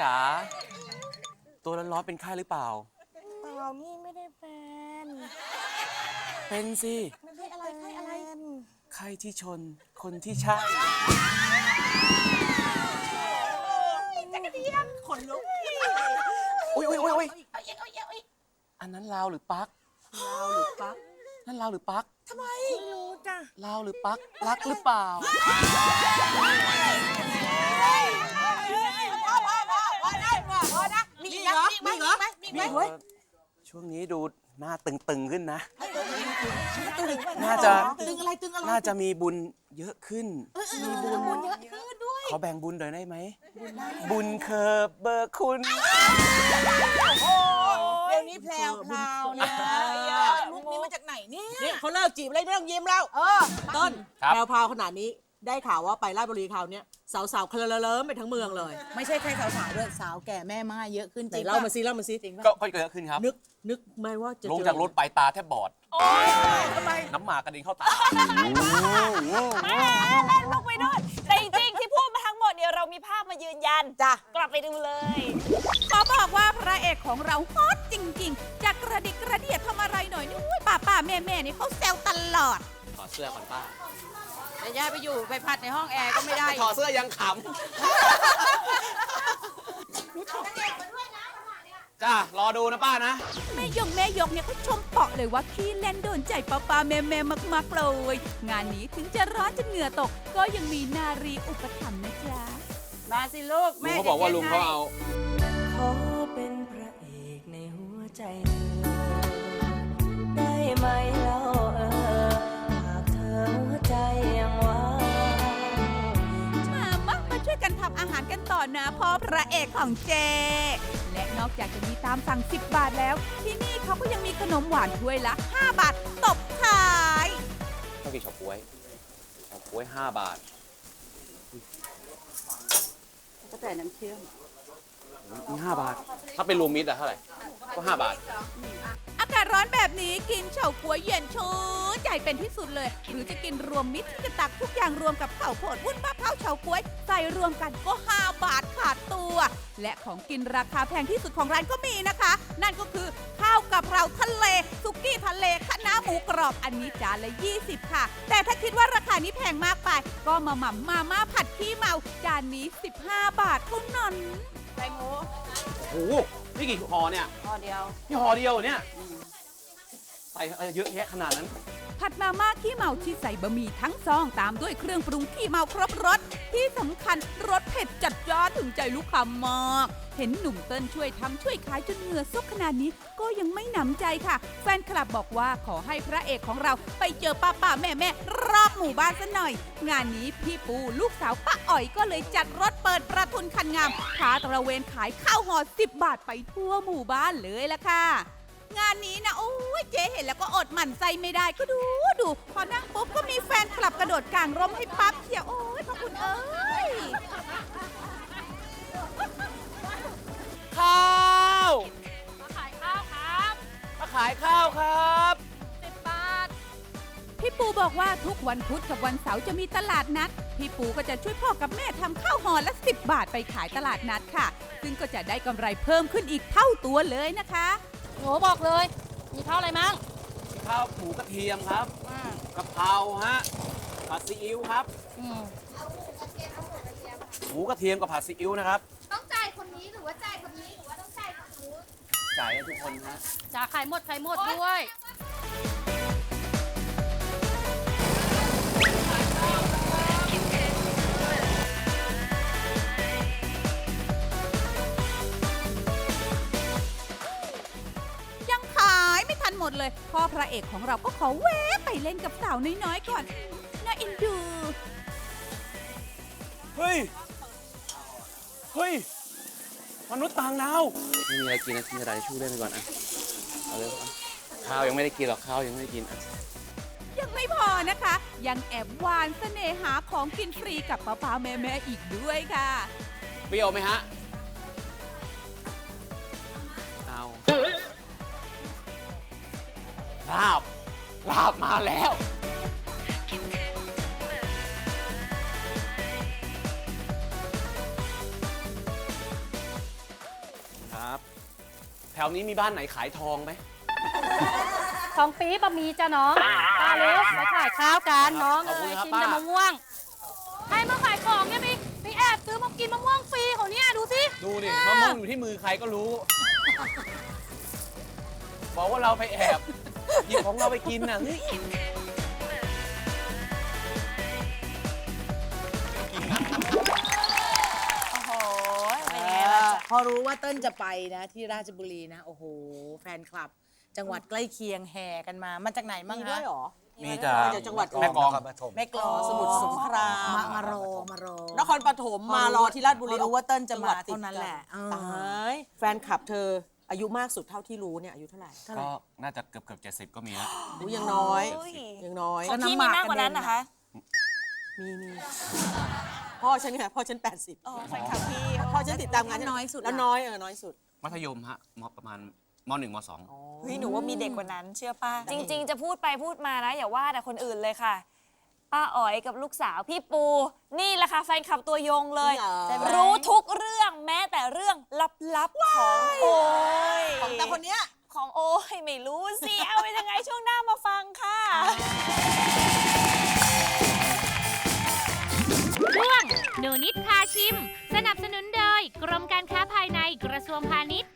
จ๋าตัวร้อนๆเป็นไข้หรือเปล่า เปล่านี่ไม่ได้เป็นเป็นสิไม่ได้อะไรใครอะไรไข้ที่ชนคนที่ใช่ขนลุกอุ้ยอุ้ยอุ้ยอุ้ยอันนั้นลาวหรือปักลาวหรือปักนั่นลาวหรือปักทำไมไม่รู้จ้ะลาวหรือปักรักหรือเปล่ามี เหรอมีเหรอมีไหมช่วงนี้ดูหน้าตึงๆขึ้นนะตึงน่าจะตึงอะไรตึงอะไรน่าจะมีบุญเยอะขึ้น มีบุญเยอะขึ้นด้วยขอแบ่งบุญหน่อยได้ไหม บุญเคอเบอร์คุณเดี๋ยวนี้แพลวพราวนะมุกนี้มาจากไหนเนี่ยนี่เขาเลิกจีบอะไรไม่ต้องยิ้มแล้วเออต้นครับแพรวพราวขนาดนี้ ได้ข่าวว่าไปราชบุรีคราวเนี้ยสาวๆเคลิ้มเลิมไปทั้งเมืองเลยไม่ใช่แค่สาวๆด้วยสาวแก่แม่ไม้เยอะขึ้นจไหนริงเล่าปะมาซิเล่ามาซิก็ก็เยอะขึ้นครับ นึกนึกไหมว่าจะลงเจอจากรถไปตาแทบบอดทำไมน้ำหมากกระเด็นเข้าตาเล่นมุกไปด้วยแต่จริงๆที่พูดมาทั้งหมดเนี่ยเรามีภาพมายืนยัน จ้ะ กลับไปดูเลย ขอบอกว่าพระเอกของเราฮอตจริง ๆจะกระดิกกระเดียดทำอะไรหน่อยนี่อุ้ยป้าป้าแม่แม่นี่เขาแซวตลอด ถอดเสื้อก่อนป้า แต่ย่าไปอยู่ไปพัดในห้องแอร์ก็ไม่ได้ถอดเสื้อยังขำจ้ารอดูนะป้านะ แม่ยงแม่ยกเนี่ยเขาชมเปาะเลยว่าขี้เล่นโดนใจป้าป้าแม่แม่มากๆเลย งานนี้ถึงจะร้อนจนเหงื่อตก ก็ยังมีนารีอุปถัมภ์นะจ๊ะมาสิลูกลุแม่งเขาบอกว่าลุงเขาเอา อพระเอกของเจ และนอกจากจะมีตามสั่ง 10 บาทแล้ว ที่นี่เขาก็ยังมีขนมหวานถ้วยละ 5 บาทตบขายต้องกินเฉาก๊วยเฉาก๊วยห้าบาท ก็แต่น้ำเชื่อมนี่ห้าบาท ถ้าเป็นรวมมิตรอะเท่าไหร่ ก็ห้าบาทอากาศ ร้อนแบบนี้กินเฉาก๊วยเย็นชื่นใจเป็นที่สุดเลย หรือจะกินรวมมิตรที่จะตักทุกอย่างรวมกับข้าวโพดวุ้นมะพร้าวเฉาก๊วยใส่รวมกันก็ 5 บาทขาดตัว และของกินราคาแพงที่สุดของร้านก็มีนะคะ นั่นก็คือข้าวกับเราทะเลสุกี้ทะเลคะน้าหมูกรอบอันนี้จานละ 20 ค่ะ แต่ถ้าคิดว่าราคานี้แพงมากไป ก็มาหม่ำมาม่าผัดขี้เมาจานนี้ 15 บาทเท่านั้นใส่หมูโอ้โหนี่กี่ห่อเนี่ยพอเดียวนี่ห่อเดียวเนี่ยใส่อะไรเยอะแยะขนาดนั้น ผัดมาม่าขี้เมาที่ใส่บะหมี่ทั้งซองตามด้วยเครื่องปรุงขี้เมาครบรสที่สำคัญรสเผ็ดจัดจ้านถึงใจลูกค้ามาก เห็นหนุ่มเติ้ลช่วยทำช่วยขายจนเหงื่อซกขนาดนี้ก็ยังไม่หนำใจค่ะ แฟนคลับบอกว่าขอให้พระเอกของเราไปเจอป้าป้าแม่แม่รอบหมู่บ้านซะหน่อย งานนี้พี่ปูลูกสาวป้าอ๋อยก็เลยจัดรถเปิดประทุนคันงามพาตระเวนขายข้าวห่อ10 บาทไปทั่วหมู่บ้านเลยละค่ะ งานนี้นะโอ้ยเจ๊เห็นแล้วก็อดหมั่นใจไม่ได้ก็ดูดูพอนั่งปุ๊บก็มีแฟนคลับกระโดดกลางร่มให้ปั๊บเขียวโอ้ยพระคุณเอ้ยข้าวขายข้าวครับมาขายข้าวครับ สิบบาท พี่ปูบอกว่าทุกวันพุธกับวันเสาร์จะมีตลาดนัด พี่ปูก็จะช่วยพ่อกับแม่ทำข้าวห่อละ 10 บาทไปขายตลาดนัดค่ะ ซึ่งก็จะได้กำไรเพิ่มขึ้นอีกเท่าตัวเลยนะคะ โหบอกเลย มีข้าวอะไรมั่งข้าวหมูกระเทียมครับกะเพราฮะผัดซีอิ๊วครับ อืมหมูกระเทียมกับผัดซีอิ๊วนะครับต้องจ่ายคนนี้หรือว่าจ่ายคนนี้หรือว่าต้องจ่ายคนนู้นจ่ายให้ทุกคนฮะจ่าไข่หมดไข่หมดด้วยยัง หมดเลยพ่อพระเอกของเราก็ขอแวะไปเล่นกับสาวน้อยๆก่อนน่าเอ็นดู เฮ้ย เฮ้ย มนุษย์ต่างดาวไม่มีอะไรกินนะกินกระดาษทิชชู่เล่นไปก่อนอะเอาเลยเอาข้าวยังไม่ได้กินหรอกข้าวยังไม่ได้กินอะยังไม่พอนะคะ ยังแอบหวานเสน่หาของกินฟรีกับป้าป้าแม่แม่ๆอีกด้วยค่ะ เปรี้ยวไหมฮะ ลาบ ลาบมาแล้วถวนี้มีบ้านไหนขายทองไหมทองปี๊บะมีจ้ะน้องป้าเล็กมาขายข้าวกันน้องขอบคุเอ้ณยครับกินป้าแต่มะม่วงใครมาขายของเนี่ยไปไปแอบซื้อมากินมะม่วงฟรีเขาเนี่ยดูสิดูดิมะม่วงอยู่ที่มือใครก็รู้ บอกว่าเราไปแอบ หยิบของเราไปกินน่ะเฮ้ยโอ้โหเป็นไงล่ะจ๊ะพอรู้ว่าเติ้ลจะไปนะที่ราชบุรีนะ โอ้โห แฟนคลับ จังหวัดใกล้เคียงแห่กันมามาจากไหนมั่งมีฮะด้วยเหรอ มีจากจากจังหวัด แม่กลองแม่กลองสมุทรสงครามมามารอมารอ นครปฐมมารอที่ราชบุรีพอรู้ว่าเติ้ลจะมาจังหวัดติดเท่านั้นแหละกัตายแฟนคลับเธอ อายุมากสุดเท่าที่รู้เนี่ยอายุเท่าไหร่เท่าไหร่ก็น่าจะเกือบเกือบเจ็ดสิบก็มีแล้วอุ๊ยยังน้อยอุ้ย ยังน้อยของพี่มีมากกว่านั้นนะคะ มีมีพ่อฉันไงพ่อฉัน 80อ๋อแฟนคลับพี่พ่อฉันติดตามงานน้อยสุด แล้วน้อยเออน้อยสุด มัธยมฮะมประมาณมหนึ่งมสอง เฮ้ยหนูว่ามีเด็กกว่านั้นเชื่อป้าจริง ๆ จะพูดไปพูดมานะ อย่าว่าแต่คนอื่นเลยค่ะ ป้าอ๋อยกับลูกสาวพี่ปู นี่แหละค่ะแฟนคลับตัวยงเลยจริงเหรอใช่ไหมรู้ทุกเรื่องแม้แต่เรื่องลับๆของโอ้ยของแต่คนเนี้ย ของโอ้ยไม่รู้สิเอาเป็นยังไงช่วงหน้ามาฟังค่ะช่วงหนูนิดพาชิม สนับสนุนโดย กรมการค้าภายในกระทรวงพาณิชย์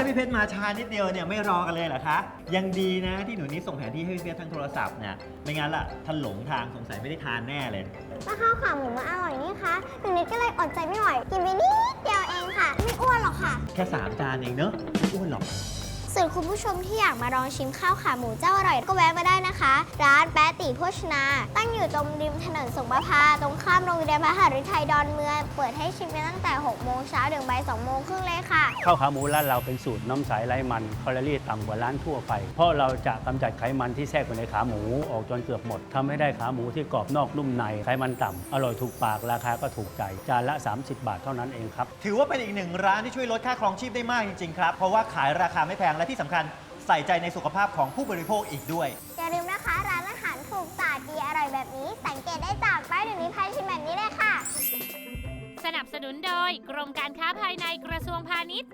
ค่พี่เพชรมาช้านิดเดียวเนี่ยไม่รอกันเลยเหรอคะ ยังดีนะที่หนูนิดส่งแผนที่ให้พี่เพชรทางโทรศัพท์เนี่ยไม่งั้นล่ะท่านหลงทางสงสัยไม่ได้ทานแน่เลย ก็ข้าวขาหมูมันอร่อยนี่คะหนูนิดก็เลยอดใจไม่ไหวกินไปนิดเดียวเองค่ะ ไม่อ้วนหรอกค่ะ แค่สามจานเองเนอะไม่อ้วนหรอก ส่วนคุณผู้ชมที่อยากมาลองชิมข้าวขาหมูเจ้าอร่อยก็แวะมาได้นะคะ ร้านแป๊ะตีโภชนา ตั้งอยู่ตรงริมถนนสงประพาตรงข้ามโรงเรียนพระหฤทัยดอนเมือง เปิดให้ชิมกันตั้งแต่ 6 โมงเช้าถึงบ่าย2โมงครึ่งเลยค่ะ ข้าวขาหมูร้านเราเป็นสูตรน้ำใสไร้มันแคลอรี่ต่ำกว่าร้านทั่วไป เพราะเราจะกำจัดไขมันที่แทรกอยู่ในขาหมูออกจนเกือบหมดทำให้ได้ขาหมูที่กรอบนอกนุ่มในไขมันต่ำอร่อยถูกปากราคาก็ถูกใจจานละ 30 บาทเท่านั้นเองครับถือว่าเป็นอีกหนึ่งร้านที่ช่วยลดค่าครองชีพได้มากจริงๆครับเพราะว่าขายราคาไม่แพงและที่สำคัญใส่ใจในสุขภาพของผู้บริโภคอีกด้วย อย่าลืมนะคะ ร้านอาหารถูกสะอาดดีอร่อยแบบนี้ สังเกตได้จากป้ายเดี๋ยวนี้พายชิมแบบนี้เลยค่ะ สนับสนุนโดย กรมการค้าภายในกระทรวงพาณิชย์